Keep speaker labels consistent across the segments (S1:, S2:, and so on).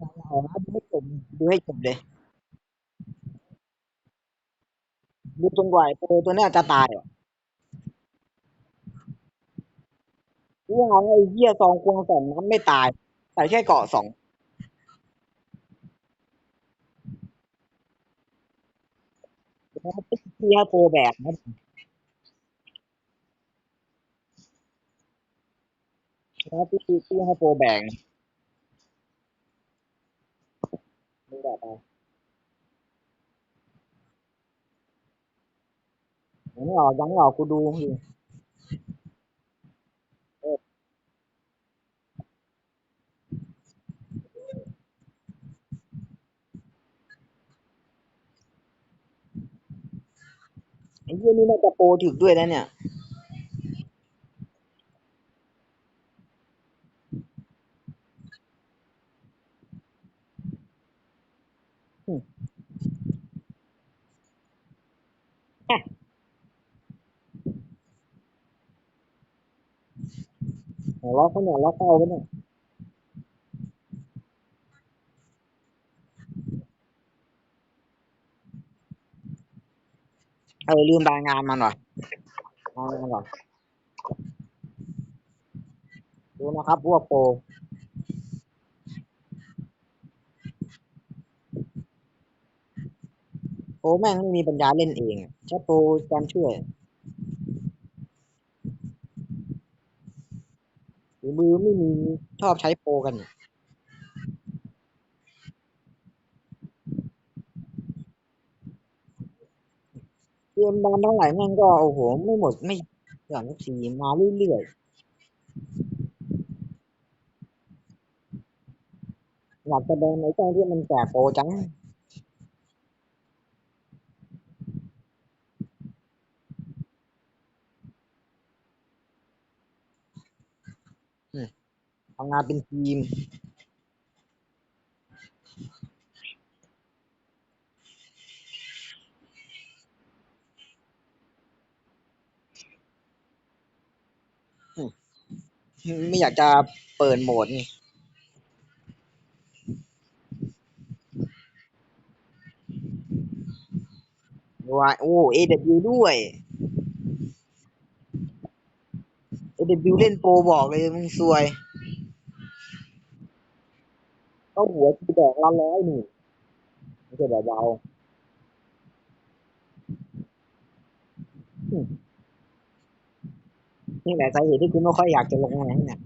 S1: เอาดูให้จบดูให้จบเลยดูจนกว่าไอ้โปรตัวเนี้ยจะตายอะว่าไอ้เหี้ยซองควงสองนั้นไม่ตายใส่แค่เกาะสองแล้วที่ให้โปรแบกนะแล้วที่ที่ให้โปรแบก นะไม่ได้ไปยังไม่ออกยังไม่ออกกูดูอยู่ไอ้เหี้ยนี่น่าจะโปรถึกด้วยนะเนี่ย หัว ล็อกเขาเนี่ยล็อกเข้าไปเนี่ยเออลืมรายงานมันว่ะรายงานก่อนดูนะครับพวกโปรโปรแม่งไม่มีปัญญาเล่นเองแค่โปรการช่วย หรือมือไม่มีชอบใช้โปรกันเกมบอลเท่าไหร่แม่งก็โอ้โหไม่หมดไม่สามสี่มาเรื่อยๆอยากจะแบนไอ้เจ้าที่มันแจกโปรจัง งานเป็นทีมไม่อยากจะเปิดโหมดนี่ว่าโอ้ AW ด้วย AW เล่นโปรบอกเลยมึงซวย ก็หัวกูแดกละร้อยหนึ่งไม่ใช่แบบเบานี่แหละสาเหตุที่กูไม่ค่อยอยากจะลงอะไรเนี่ย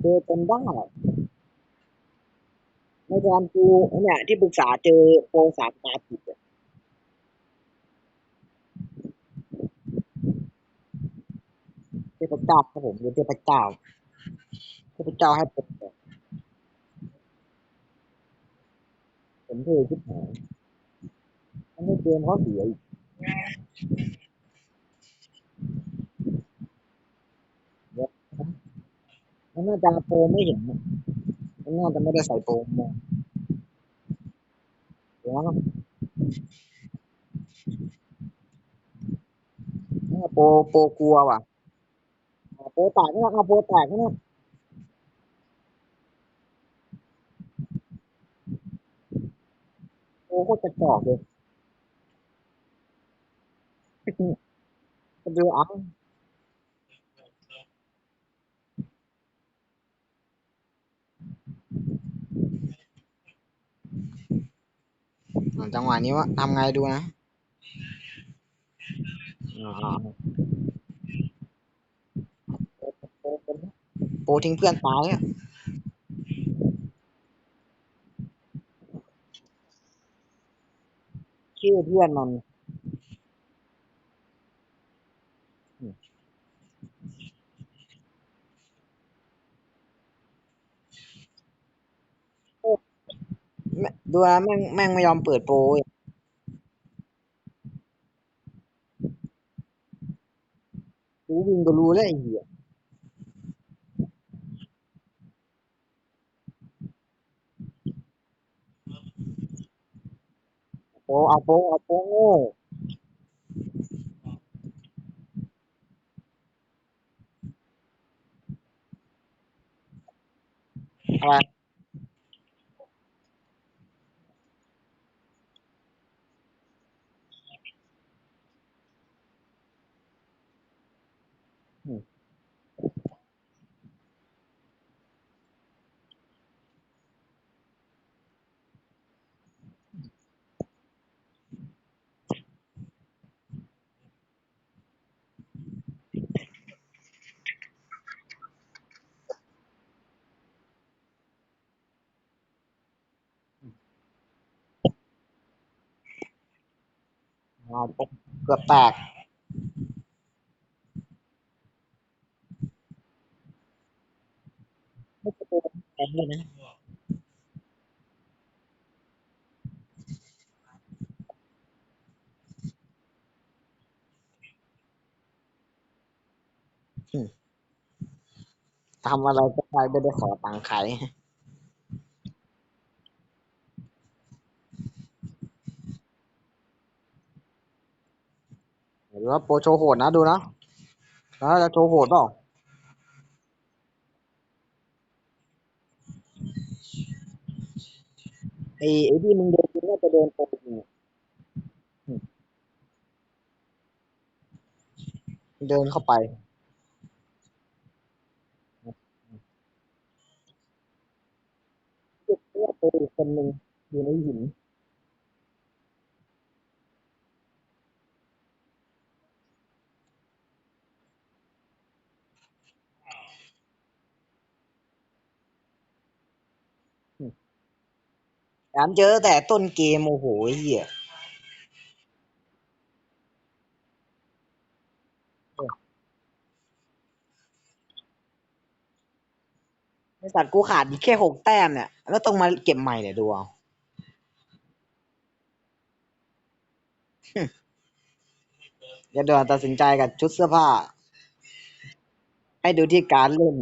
S1: เจอจนได้ในการกูเนี่ยที่ปรึกษาเจอโปรสามตาผิดอะเทพเจ้าครับผมเป็นเทพเจ้า เทพเจ้าให้ผมผมเทคิดหายมันไม่เกมเขาเสียอีกมันน่าจะโปรไม่เห็นอะมันน่าจะไม่ได้ใส่โปรมองเดี๋ยวนะโปรโปรกลัวว่ะโปรแตกนี่ยเอาโปรแตกนี่ย โคตรกระจอกเลยดูอาอ่าจังหวะนี้ว่าทำไงดูนะโปรทิ้งเพื่อนตายอะ ชื่อเพื่อนมันแม่ดูนะแม่งแม่งไม่ยอมเปิดโปรเว้ยรู้วิ่งก็รู้แล้วไอ้เหี้ย โปรเอ อาโปรโง่อะไรอ่าเกือบแตกไม่จะเป็นแข็งเลยนะทำอะไรก็ได้ไม่ได้ขอตังค์ใครหรือ ว่าโปรโชว์โหดนะดูนะแล้วจะโชว์โหดเปล่าไอ้ไอ้ที่มึงเดินมึงน่าจะเดินโปรอยู่เดินเข้าไปเพื่อโปรอีกคนหนึ่งอยู่ในหิน แถมเจอแต่ต้นเกม โอ้โหไอ้เหี้ยไอ้สัตว์กูขาดอีกแค่หกแต้มเนี่ย แล้วต้องมาเก็บใหม่เนี่ยดูเอาอย่าด่วนตัดสินใจกับชุดเสื้อผ้า ให้ดูที่การเล่น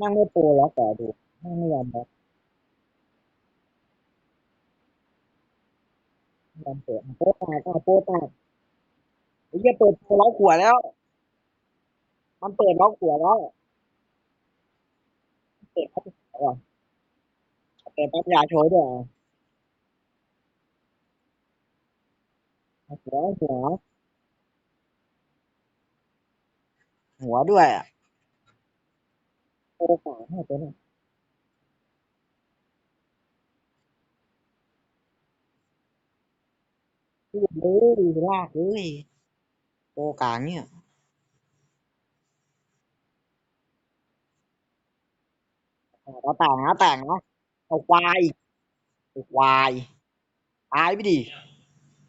S1: นั่งไม่โปรแล้วแต่ดูนั่งไม่ยอมรับไม่ยอมเปิดโปรแตกอะโปรแตกไอ้เหี้ยเปิดโปรล็อกหัวแล้ว มันเปิดล็อกหัวแล้วเปิดล็อกหัวเปิดปั๊บยาโชว์ด้วยอะหัวหัวหัวด้วยอะ โปรสามให้ตัวนี้พูดเลยลากเลยโปรกลางเนี่ยเราแต่งนะแต่งนะเอาควายเอาควายตายไปดิ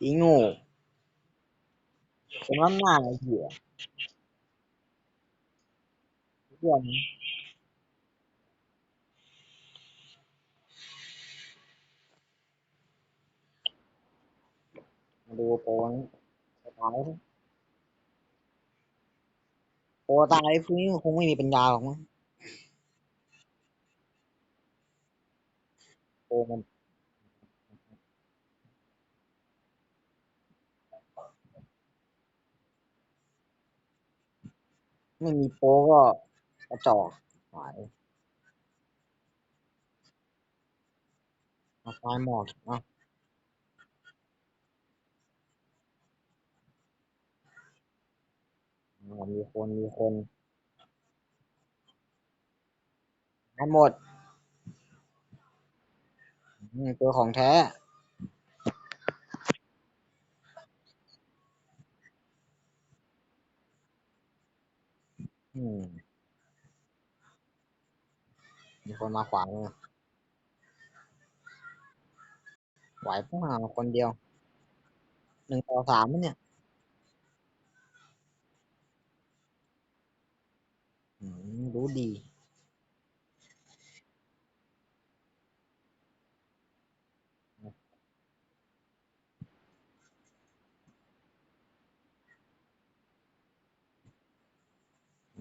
S1: อีโง่คนนั้นหน้าไอ้เหี้ยเพื่อน ดูโป้ตายโปตายพวกนี้คงไม่มีปัญญาหรอกมั้งโปมันไม่มีโปก็กระจอกหายมาตายหมอกอะอ่า มีคนมีคนให้หมดตัวของแท้อืมมีคนมาขวางไหวเปล่าคนเดียว หนึ่งต่อสามเนี่ยอื มรู้ดี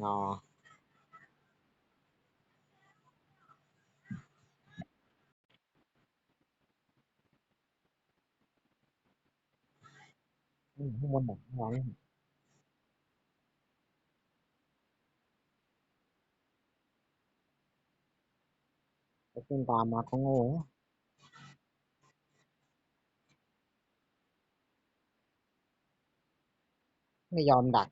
S1: งออืมข้างบนหนักงอนี่ ขึ้นตามมาก็โง่ไม่ยอมดัก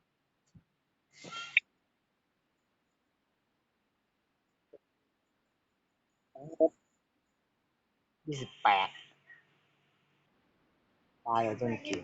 S1: ยี่สิบแปดตายเลยจนเกม